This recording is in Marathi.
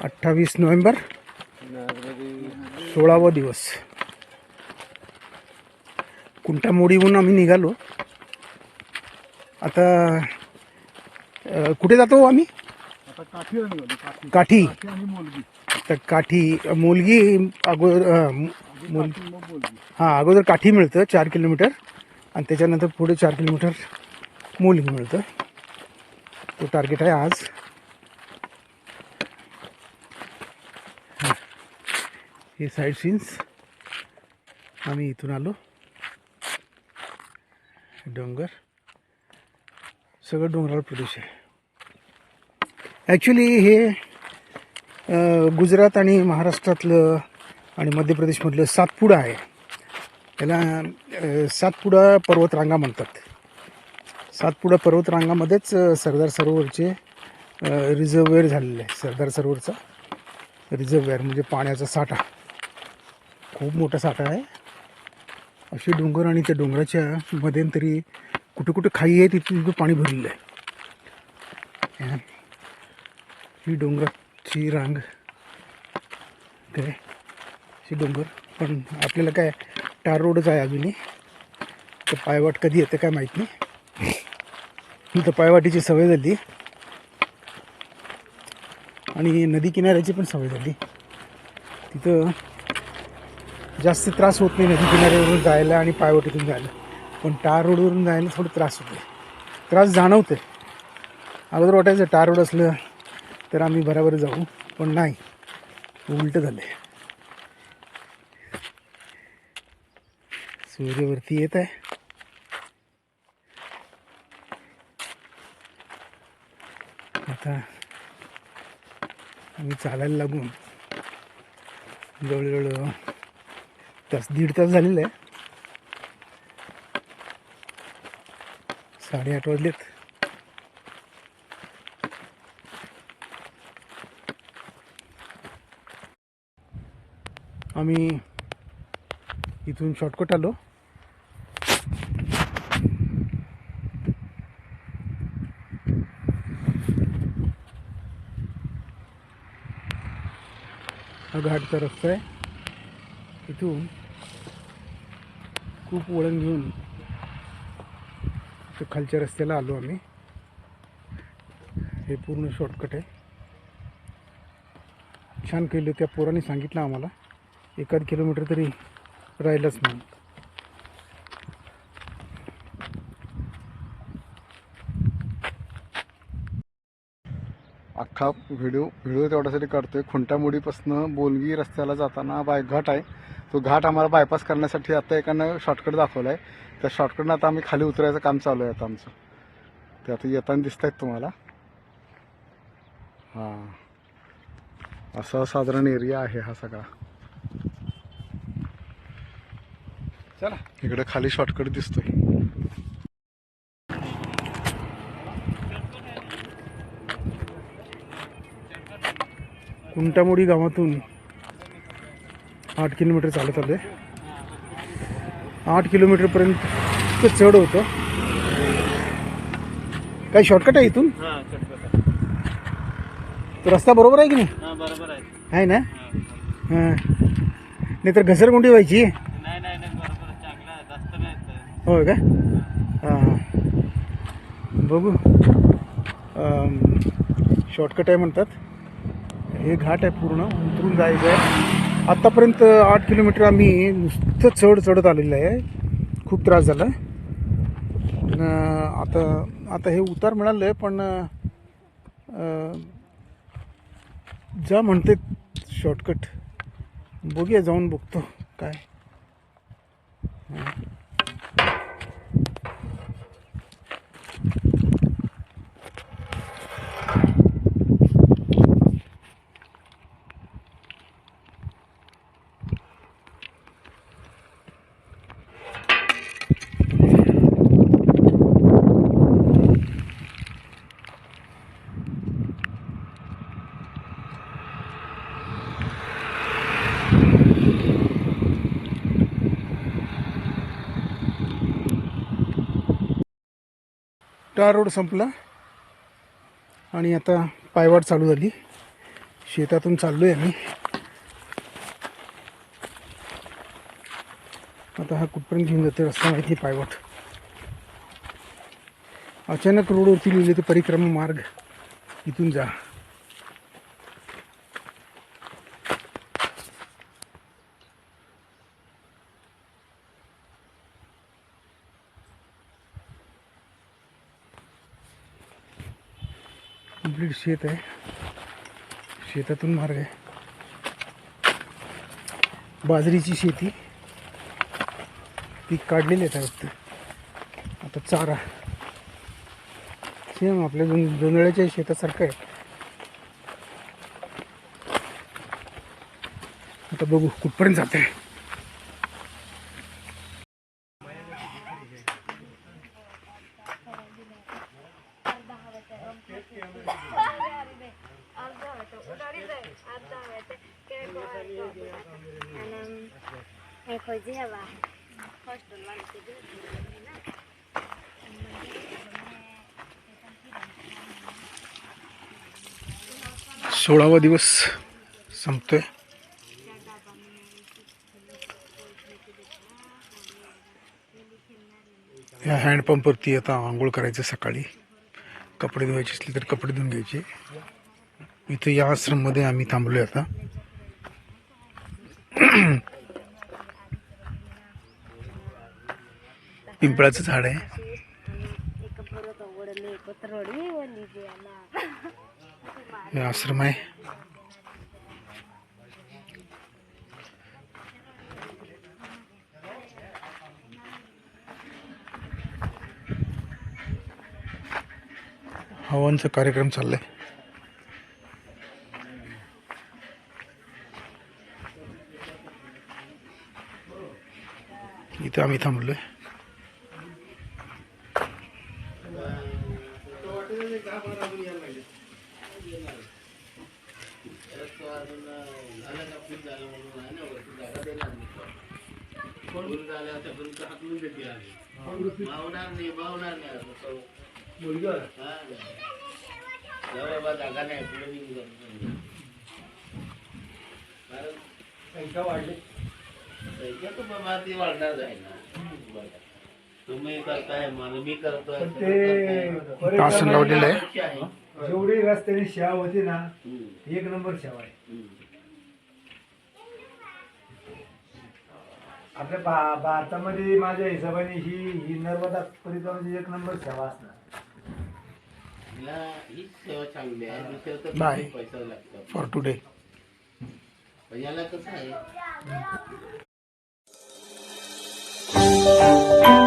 अठ्ठावीस नोव्हेंबर सोळावा दिवस. कुंटामोडीहून आम्ही निघालो. आता अ, कुठे जातो आम्ही? आता काठी तर काठी मोलगी अगोदर अ, मोल हां अगोदर काठी मिळतं चार किलोमीटर. आणि त्याच्यानंतर पुढे चार किलोमीटर मोलगी मिळतं. तो टार्गेट आहे आज. हे साईड सीन्स आम्ही इथून आलो. डोंगर. सगळं डोंगराळ प्रदेश आहे. ॲक्च्युली हे गुजरात आणि महाराष्ट्रातलं आणि मध्य प्रदेशमधलं सातपुडा आहे. त्याला सातपुडा पर्वतरांगा म्हणतात. सातपुडा पर्वतरांगामध्येच सरदार सरोवरचे रिझर्वेअर झालेलं आहे. सरदार सरोवरचा रिझर्वेअर म्हणजे पाण्याचा साठा. खूप मोठा साठा आहे. असे डोंगर आणि त्या डोंगराच्या मध्यंतरी कुठे कुठे खाई आहे तिथे तिथं पाणी भरलेलं आहे. ही. डोंगराची रांग. काय? ही डोंगर. पण आपल्याला काय टार रोडच आहे अजूनही. तर पायवाट कधी येते काय माहीत नाही. तर पायवाटीची सवय झाली. आणि नदी किनाऱ्याची पण सवय झाली. तिथं जास्त त्रास होत नाही नदी किनाऱ्यावरून जायला आणि पायवटीतून जायला. पण टार रोडवरून जायला थोडं त्रास होते त्रास जाणवते अगोदर वाटायचं टार रोड असलं तर आम्ही बराबर जाऊ पण नाही. उलट झाले सूर्यवरती येत आहे. आता आम्ही चालायला लागून जवळजवळ तास दीड तास झालेला आहे. साडेआठ वाजलेत. आम्ही इथून शॉर्टकट आलो. हा घाटचा रस्ता आहे. इथून खूप वळण घेऊन खालच्या रस्त्याला आलो आम्ही. हे पूर्ण शॉर्टकट आहे. छान केलं त्या पोराने सांगितलं आम्हाला. एखाद किलोमीटर तरी राहिलंच म्हणून. अख्खा व्हिडिओ व्हिडिओ तेवढ्यासाठी काढतोय. खुंटामुडीपासून बोलगी रस्त्याला जाताना बाय घाट आहे. तो घाट आम्हाला बायपास करण्यासाठी आता एकानं शॉर्टकट दाखवला आहे त्या शॉर्टकटनं आता आम्ही खाली उतरायचं काम चालू आहे आता आमचं. ते आता येताना दिसत आहेत तुम्हाला. हां. असा साधारण एरिया आहे हा सगळा. चला. इकडे खाली शॉर्टकट दिसतोय. कुंटामोडी गावातून आठ किलोमीटर चालत आले आठ किलोमीटरपर्यंत चढ होतं. काही शॉर्टकट आहे इथून? हा रस्ता बरोबर आहे की नाही? हा बरोबर आहे. ना? हां. नाही तर घसरगुंडी व्हायची. होय का? हां. हां बघू शॉर्टकट आहे म्हणतात. हे घाट आहे पूर्ण उतरून जायचं आहे. आत्तापर्यंत आठ किलोमीटर आम्ही नुसतं चढ चढत आलेलं आहे. खूप त्रास झाला. आता आता हे उतार मिळालं आहे पण जा म्हणते शॉर्टकट बघूया जाऊन बघतो काय. स्टार रोड संपला आणि आता पायवाट चालू झाली. शेतातून चाललो आहे आम्ही. आता हा कुठपर्यंत घेऊन जाते रस्ता माहिती पायवाट. अचानक रोडवरती लिहिले ते परिक्रमा मार्ग. इथून जा. कंप्लीट शेत आहे. शेतातून मार्ग आहे. बाजरीची शेती. पीक काढलेले आहेत वाटतं आता चारा. सेम आपल्या जों जोंधळ्याच्या शेतासारखं आहे. आता बघू कुठपर्यंत जाते खोजी हवा सोळावा दिवस संपतोय. या हँडपंपवरती आता आंघोळ करायचं सकाळी. कपडे धुवायचे असले तर कपडे धुवून घ्यायचे. इथं या आश्रममध्ये आम्ही थांबलोय आता. पिंपळाचं झाड आहे. हे आश्रम आहे. हवनचा कार्यक्रम चाललाय. इथं आम्ही थांबलोय तुम्ही करताय मला मी करतोय इथं आसन लावलेलं आहे. जेवढी रस्त्याने शेवा होती ना एक नंबर शेवा आहे. आपल्या भा भारतामध्ये माझ्या हिशोबाने ही ही नर्मदा परिक्रमाची एक नंबर सेवा असणार. हिला ही सेवा चांगली आहे. दुसरं तर पैसा लागतो. फॉर टुडे पण याला कसं आहे Música